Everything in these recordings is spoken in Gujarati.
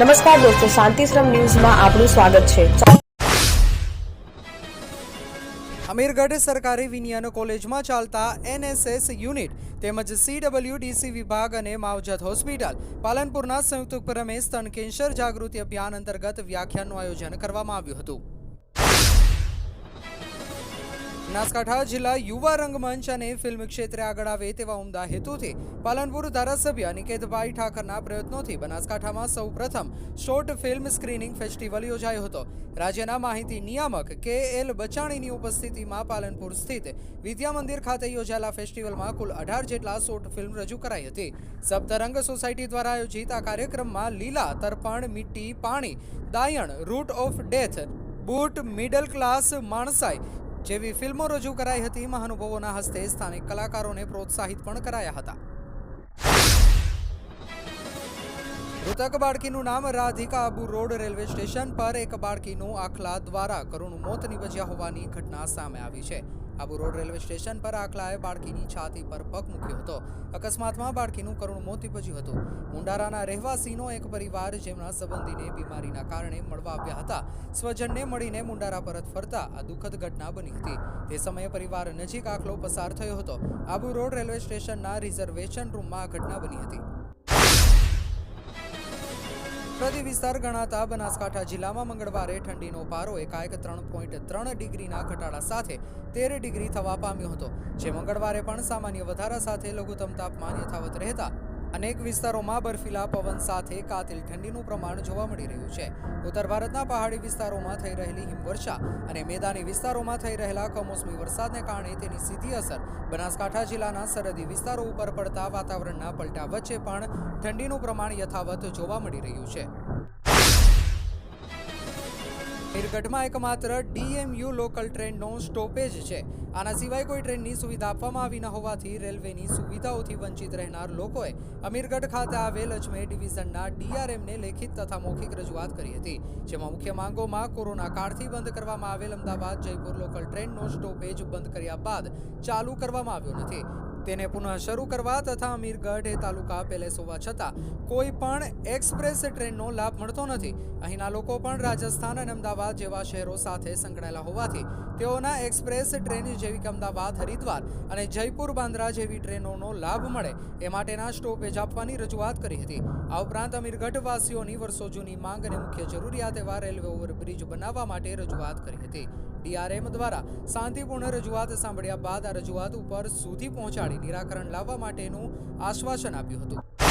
નમસ્કાર દોસ્તો, શાંતિશ્રમ ન્યૂઝમાં આપનું સ્વાગત છે. અમીરગઢ સરકારી વિનયન કોલેજમાં ચાલતા એનએસએસ યુનિટ તેમજ સીડબલ્યુડીસી વિભાગ અને માવજત હોસ્પિટલ પાલનપુરના સંયુક્ત ઉપક્રમે સ્તન કેન્સર જાગૃતિ અભિયાન અંતર્ગત વ્યાખ્યાનનું આયોજન કરવામાં આવ્યું હતું. બનાસકાંઠા જિલ્લા યુવા રંગમંચ અને ફિલ્મ ક્ષેત્રે આગળ આવે તેવા ઉમદા હેતુથી પાલનપુર ધારાસભ્ય અનિકેતભાઈ ઠાકરના પ્રયત્નોથી બનાસકાંઠામાં સૌ પ્રથમ શોર્ટ ફિલ્મ સ્ક્રીનિંગ ફેસ્ટિવલ યોજાયો હતો. રાજ્યના માહિતી નિયામક કે એલ બચાણીની ઉપસ્થિતિમાં પાલનપુર સ્થિત વિદ્યા મંદિર ખાતે યોજાયેલા ફેસ્ટિવલમાં કુલ અઢાર જેટલા શોર્ટ ફિલ્મ રજૂ કરાઈ હતી. સપ્તરંગ સોસાયટી દ્વારા આયોજિત આ કાર્યક્રમમાં Leela, Tarpan Mitti Paani, Dayan root of death boot middle class Manasai જેવી ફિલ્મો રજૂ કરાઈ હતી, મહાનુભાવોના હસ્તે સ્થાનિક કલાકારોને પ્રોત્સાહિત પણ કરાયા હતા. મૃતક બાળકીનું નામ Radhika Abu road railway station પર એક બાળકીનું આખલા દ્વારા કરુણ મોત નિપજ્યા હોવાની ઘટના સામે આવી છે. આબુ રોડ રેલવે સ્ટેશન પર આખલાએ બાળકીની છાતી પર પગ મૂક્યો હતો. અકસ્માતમાં બાળકીનું કરુણ મોત નીપજ્યું હતું. મુંડારાના રહેવાસીનો એક પરિવાર જેમના સંબંધીને બીમારીના કારણે મળવા આવ્યા હતા. સ્વજનને મળીને મુંડારા પરત ફરતા આ દુઃખદ ઘટના બની હતી. તે સમયે પરિવાર નજીક આખલો પસાર થયો હતો. આબુ રોડ રેલવે સ્ટેશનના રિઝર્વેશન રૂમમાં આ ઘટના બની હતી. પ્રતિ વિસ્તાર ગણાતા બનાસકાંઠા જિલ્લામાં મંગળવારે ઠંડીનો પારો એકાએક ત્રણ પોઈન્ટ ત્રણ ડિગ્રીના ઘટાડા સાથે તેર ડિગ્રી થવા પામ્યો હતો, જે મંગળવારે પણ સામાન્ય વધારા સાથે લઘુત્તમ તાપમાન યથાવત રહેતા અનેક વિસ્તારોમાં બર્ફીલા પવન સાથે કાતિલ ઠંડીનું પ્રમાણ જોવા મળી રહ્યું છે. ઉત્તર ભારતના પહાડી વિસ્તારોમાં થઈ રહેલી હિમવર્ષા અને મેદાની વિસ્તારોમાં થઈ રહેલા કમોસમી વરસાદને કારણે તેની સીધી અસર બનાસકાંઠા જિલ્લાના સરહદી વિસ્તારો ઉપર પડતા વાતાવરણના પલટા વચ્ચે પણ ઠંડીનું પ્રમાણ યથાવત જોવા મળી રહ્યું છે. મીરગઢમાં એકમાત્ર ડીએમયુ લોકલ ટ્રેનનો સ્ટોપેજ છે. આના સિવાય કોઈ ટ્રેનની સુવિધા આપવામાં આવી ન હોવાથી રેલવેની સુવિધાઓથી વંચિત રહેનાર લોકોએ અમીરગઢ ખાતે આવેલ અજમેર ડિવિઝનના ડીઆરએમને લેખિત તથા મૌખિક રજૂઆત કરી હતી. જેમાં મુખ્ય માંગોમાં કોરોના કાળથી બંધ કરવામાં આવેલ અમદાવાદ જયપુર લોકલ ટ્રેનનો સ્ટોપેજ બંધ કર્યા બાદ ચાલુ કરવામાં આવ્યો નથી. તેને પુનઃ શરૂ કરવા તથા અમીરગઢ એ તાલુકા પેલેસ હોવા છતાં કોઈ પણ એક્સપ્રેસ ટ્રેનનો લાભ મળતો નથી. અહીંના લોકો પણ રાજસ્થાન અને અમદાવાદ જેવા શહેરો સાથે સંકળાયેલા હોવાથી તેઓના એક્સપ્રેસ ટ્રેન જેવી કે અમદાવાદ, હરિદ્વાર અને જયપુર, બાંદ્રા જેવી ટ્રેનોનો લાભ મળે એ માટેના સ્ટોપેજ આપવાની રજૂઆત કરી હતી. આ ઉપરાંત અમીરગઢ વાસીઓની વર્ષો જૂની માંગ અને મુખ્ય જરૂરિયાત એવા રેલવે ઓવરબ્રિજ બનાવવા માટે રજૂઆત કરી હતી. ડીઆરએમ દ્વારા શાંતિપૂર્ણ રજૂઆત સાંભળ્યા બાદ આ રજૂઆત ઉપર સુધી પહોંચાડી નિરાકરણ લાવવા માટેનું આશ્વાસન આપ્યું હતું.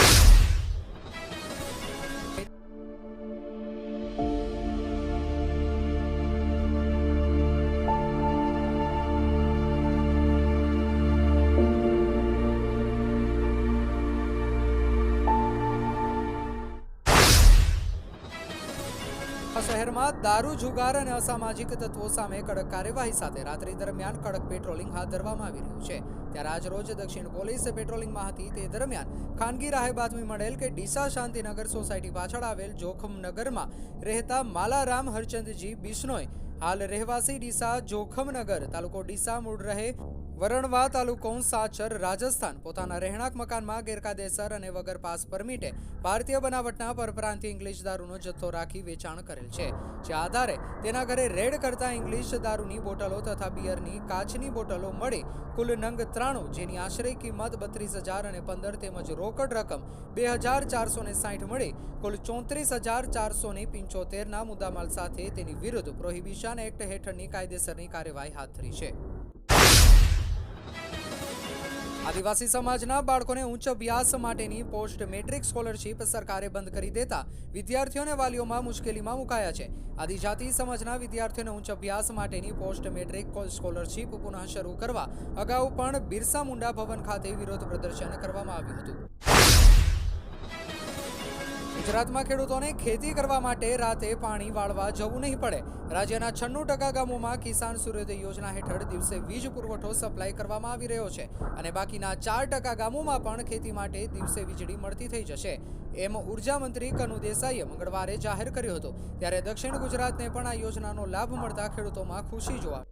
શહેરમાં દારૂ, જુગાર અને અસામાજિક તત્વો સામે કડક કાર્યવાહી સાથે રાત્રિ દરમિયાન કડક પેટ્રોલિંગ હાથ ધરવામાં આવી રહ્યું છે. ત્યારે આજ રોજ દક્ષિણ પોલીસ પેટ્રોલિંગમાં હતી. તે દરમિયાન ખાનગી રાહે બાતમી મળેલ કે ડીસા શાંતિનગર સોસાયટી પાછળ આવેલ જોખમનગરમાં રહેતા માલારામ હરચંદજી બિશ્નોય હાલ રહેવાસી ડીસા જોખમનગર, તાલુકો ડીસા મૂળ રહે. વરણવા તાલુકો સાચર રાજસ્થાન. પોતાના રહેણાંક મકાનમાં ગેરકાયદેસર અને વગર પાસ પરમિટે ભારતીય બનાવટના પરપ્રાંતીય ઇંગ્લિશ દારૂનો જથ્થો રાખી વેચાણ કરેલ છે. જે આધારે તેના ઘરે રેડ કરતા ઇંગ્લિશ દારૂની બોટલો તથા બિયરની કાચની બોટલો મળી કુલ નંગ ત્રાણું, જેની આશરે કિંમત બત્રીસ હજાર અને પંદર તેમજ રોકડ રકમ બે હજાર ચારસો ને સાઠ મળી કુલ ચોત્રીસ હજાર ચારસો ને પંચોતેરના મુદ્દામાલ સાથે તેની વિરુદ્ધ પ્રોહિબિશન એક્ટ હેઠળની કાયદેસરની કાર્યવાહી હાથ ધરી છે. આદિવાસી સમાજના બાળકોને ઉચ્ચ અભ્યાસ માટેની પોસ્ટ મેટ્રિક સ્કોલરશીપ સરકારે બંધ કરી દેતા વિદ્યાર્થીઓ અને વાલીઓમાં મુશ્કેલીમાં મુકાયા છે. આદિજાતિ સમાજના વિદ્યાર્થીઓને ઉચ્ચ અભ્યાસ માટેની પોસ્ટ મેટ્રિક સ્કોલરશીપ પુનઃ શરૂ કરવા અગાઉ પણ બિરસા મુંડા ભવન ખાતે વિરોધ પ્રદર્શન કરવામાં આવ્યું હતું. ગુજરાતમાં ખેડૂતોને ખેતી કરવા માટે રાતે પાણી વાળવા જવું નહીં પડે. રાજ્યના છન્નું ટકા ગામોમાં કિસાન સૂર્યોદય યોજના હેઠળ દિવસે વીજ પુરવઠો સપ્લાય કરવામાં આવી રહ્યો છે અને બાકીના ચાર ટકા ગામોમાં પણ ખેતી માટે દિવસે વીજળી મળતી થઈ જશે. એમ ઊર્જા મંત્રી કનુ દેસાઈએ મંગળવારે જાહેર કર્યું હતું. ત્યારે દક્ષિણ ગુજરાતને પણ આ યોજનાનો લાભ મળતા ખેડૂતોમાં ખુશી જોવા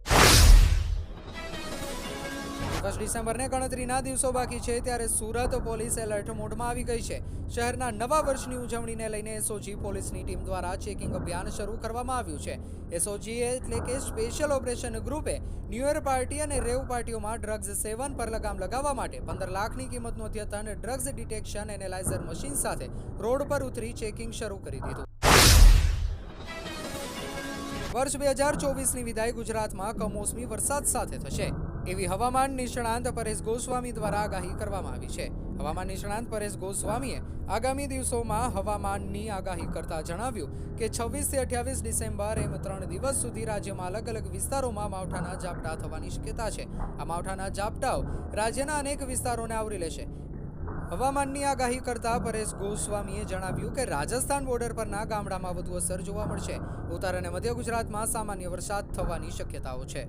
એકવીસ ડિસેમ્બરને ગણતરીના દિવસો બાકી છે ત્યારે સુરત પોલીસ એલર્ટ મોડમાં આવી ગઈ છે. શહેરના નવા વર્ષની ઉજવણીને લઈને એસઓજી પોલીસની ટીમ દ્વારા ચેકિંગ અભિયાન શરૂ કરવામાં આવ્યું છે. એસઓજી એટલે કે સ્પેશિયલ ઓપરેશન ગ્રુપે ન્યૂ યર પાર્ટી અને રેવ પાર્ટીઓમાં ડ્રગ્સ સેવન પર લગામ લગાવવા માટે પંદર લાખની કિંમતનું અદ્યતન ડ્રગ્સ ડિટેક્શન એનાલાઇઝર મશીન સાથે રોડ પર ઉતરી ચેકિંગ શરૂ કરી દીધું. વર્ષ બે હજાર ચોવીસની વિદાય ગુજરાતમાં કમોસમી વરસાદ સાથે થશે. એવી હવામાન નિષ્ણાંત પરેશ ગોસ્વામી દ્વારા આગાહી કરવામાં આવી છે. હવામાન નિષ્ણાંત પરેશ ગોસ્વામીએ આગામી દિવસોમાં હવામાનની આગાહી કરતા જણાવ્યું કે છવ્વીસથી અઠ્યાવીસ ડિસેમ્બર એમ ત્રણ દિવસ સુધી રાજ્યમાં અલગ અલગ વિસ્તારોમાં માવઠાના ઝાપટા થવાની શક્યતા છે. આ માવઠાના ઝાપટાઓ રાજ્યના અનેક વિસ્તારોને આવરી લેશે. હવામાનની આગાહી કરતા પરેશ ગોસ્વામીએ જણાવ્યું કે રાજસ્થાન બોર્ડર પરના ગામડામાં વધુ અસર જોવા મળશે. ઉત્તર અને મધ્ય ગુજરાતમાં સામાન્ય વરસાદ થવાની શક્યતાઓ છે.